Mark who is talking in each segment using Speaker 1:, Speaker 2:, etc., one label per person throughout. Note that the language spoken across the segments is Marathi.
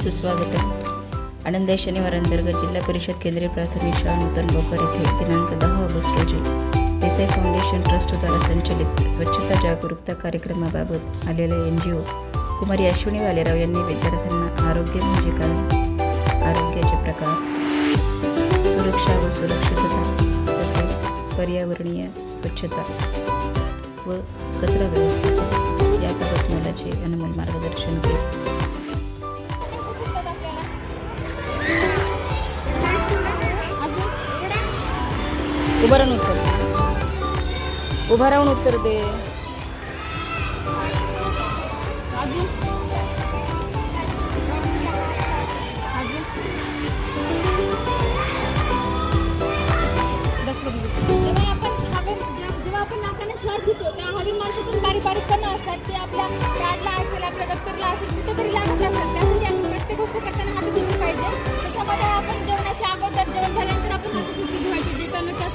Speaker 1: सुस्वागतम. आनंद शनिवार अंतर्गत जिल्हा परिषद केंद्रीय प्राथमिक शाळा नूतन भोकर येथे दिनांक दहा ऑगस्ट रोजी देसाई फाउंडेशन ट्रस्टद्वारा संचलित स्वच्छता जागरूकता कार्यक्रमाबाबत आलेल्या एन जी ओ कुमारी अश्विनी वालेराव यांनी विद्यार्थ्यांना आरोग्य म्हणजे काय? आरोग्याचे प्रकार. सुरक्षा व सुरक्षितता तसेच पर्यावरणीय स्वच्छता व कचरा व्यवस्थापन याबाबत मोलाचे अनमोल मार्गदर्शन केले. उभं राहून उत्तर उभं राहून उत्तर दे.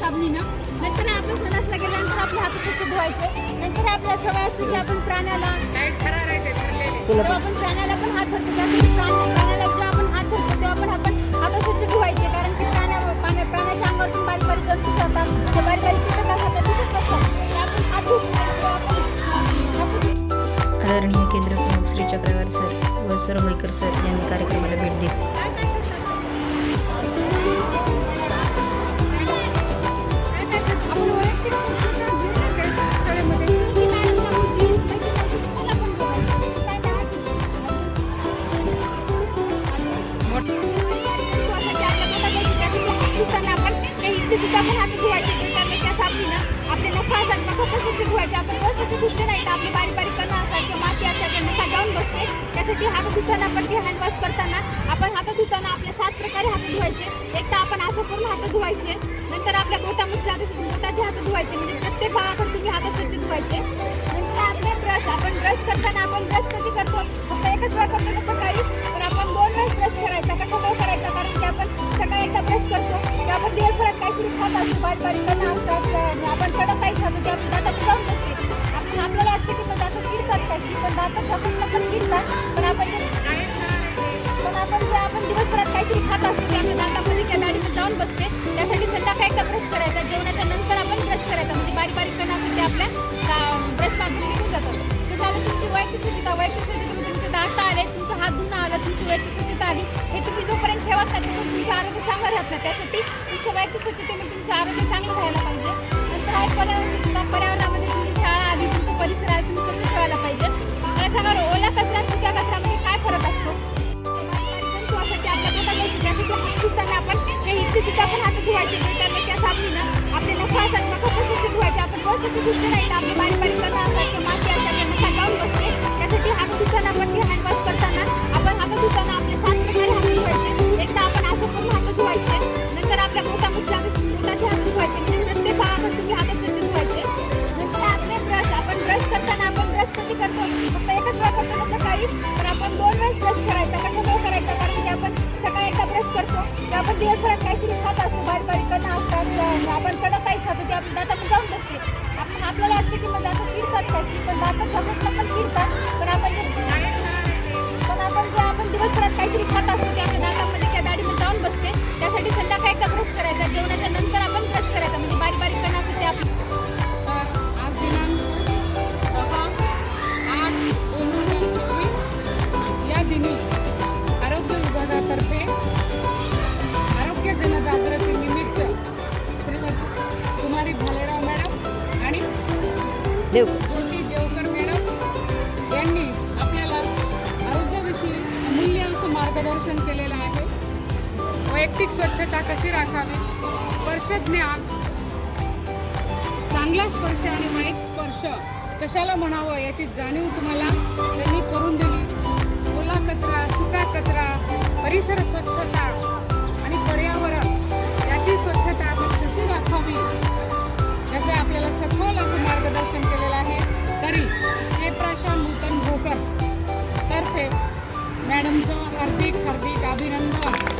Speaker 2: साबणीनं नंतर आपलं सणासला गेल्यानंतर आपले हात स्वच्छ धुवायचे? नंतर आपल्या सवय असते की आपण प्राण्याला तेव्हा आपण प्राण्याला पण हात धरतो त्यासाठी प्राण्या- प्राण्याला जेव्हा आपण हात धरतो तेव्हा पण आपण हात स्वच्छ धुवायचे कारण की प्राण्या पाण्या- प्राण्याच्या अंगावर पण बारीक बारीक जंतू जातात ते बारीक बारीक कीटक असतात ते दिसत नसतात. ते आपण हात धुवून तेव्हा आपण अं, हात-
Speaker 1: आदरणीय केंद्र प्रमुख श्री चक्रवार सर व सर होळकर सर यांनी कार्यक्रमाला भेट दिली.
Speaker 2: आपले नख असतात नख पण स्वच्छ धुवायचे आपण रोज स्वच्छ धुतले नाही तर आपली बारीक बारीक कणं असतात किंवा माती असतात त्या नखा जाऊन बसते. त्यासाठी हात धुताना आपण ते हँडवॉश करताना आपण हात धुताना आपले सात प्रकारे हात धुवायचे. एक तर आपण असं करून हात धुवायचे नंतर आपल्या बोटामध्ये बोटाचे हात धुवायचे म्हणजे प्रत्येक भागाकडे तुम्ही हात स्वच्छ धुवायचे. नंतर आपले ब्रश आपण ब्रश करताना आपण ब्रश कधी करतो? फक्त एकच वेळ करतो ना सकाळी? आपण की पण दातात आपण पण किडतात पण आपण ते पण आपण जे आपण दिवसभरात काहीतरी खात असतो ते आपल्या दातामध्ये किंवा दाढीमध्ये जाऊन बसते त्यासाठी संध्याकाळी एकदा ब्रश करायचा जेवणाच्या नंतर आपण ब्रश करायचा. म्हणजे बारीक बारीक कणा असतात ते आपल्या ब्रश मागून निघून जातात तर झालं तुमची वैयक्तिक स्वच्छता वैयक्तिक स्वच्छतेमध्ये तुमचे दात आले तुमचं हात धुणं आलं तुमची वैयक्तिक स्वच्छता आली हे तुम्ही जोपर्यंत ठेवत नाही तोपर्यंत तुमचं आरोग्य चांगलं राहत. नाही त्यासाठी तुमच्या वैयक्तिक स्वच्छतेमध्ये तुमचं आरोग्य चांगलं राहायला पाहिजे. नंतर आहे पर्यावरण स्वच्छता. पर्यावरणामध्ये तिथे आपण हात धुवायचे त्याच्यामध्ये त्या साबणीनं आपले नख असतात नख पण स्वच्छ धुवायचे आपण रोज स्वच्छ धुतले नाही तर आपले बारीक बारीक कणं असतात किंवा माती असतात त्यांना नखात जाऊन बसते त्यासाठी हात धुताना पण घ्या आपण दिवसभरात काहीतरी खात असतो बारीक बारीक कणं असतात आपण कडक काही खातो ते आपण दातामध्ये जाऊन बसते. आपण आपल्याला असते की म्हणजे मग दातात किडतात काय की पण दातात आपण पण किडतात पण आपण जे पण आपण जे आपण दिवसभरात काहीतरी खात असतो ते आपल्या दातामध्ये त्या दाढीमध्ये जाऊन बसते. त्यासाठी संध्याकाळी एकदा ब्रश करायचा जेवणाच्या नंतर आपण ब्रश करायचा. म्हणजे
Speaker 1: देव
Speaker 3: देवकर मॅडम यांनी आपल्याला आरोग्याविषयी अमूल्य असं मार्गदर्शन केलेलं आहे. वैयक्तिक स्वच्छता कशी राखावी? स्पर्शज्ञान चांगला स्पर्श आणि वाईट स्पर्श कशाला म्हणावं याची जाणीव तुम्हाला त्यांनी करून दिली. ओला कचरा सुका कचरा परिसर मॅडमचं हार्दिक हार्दिक अभिनंदन.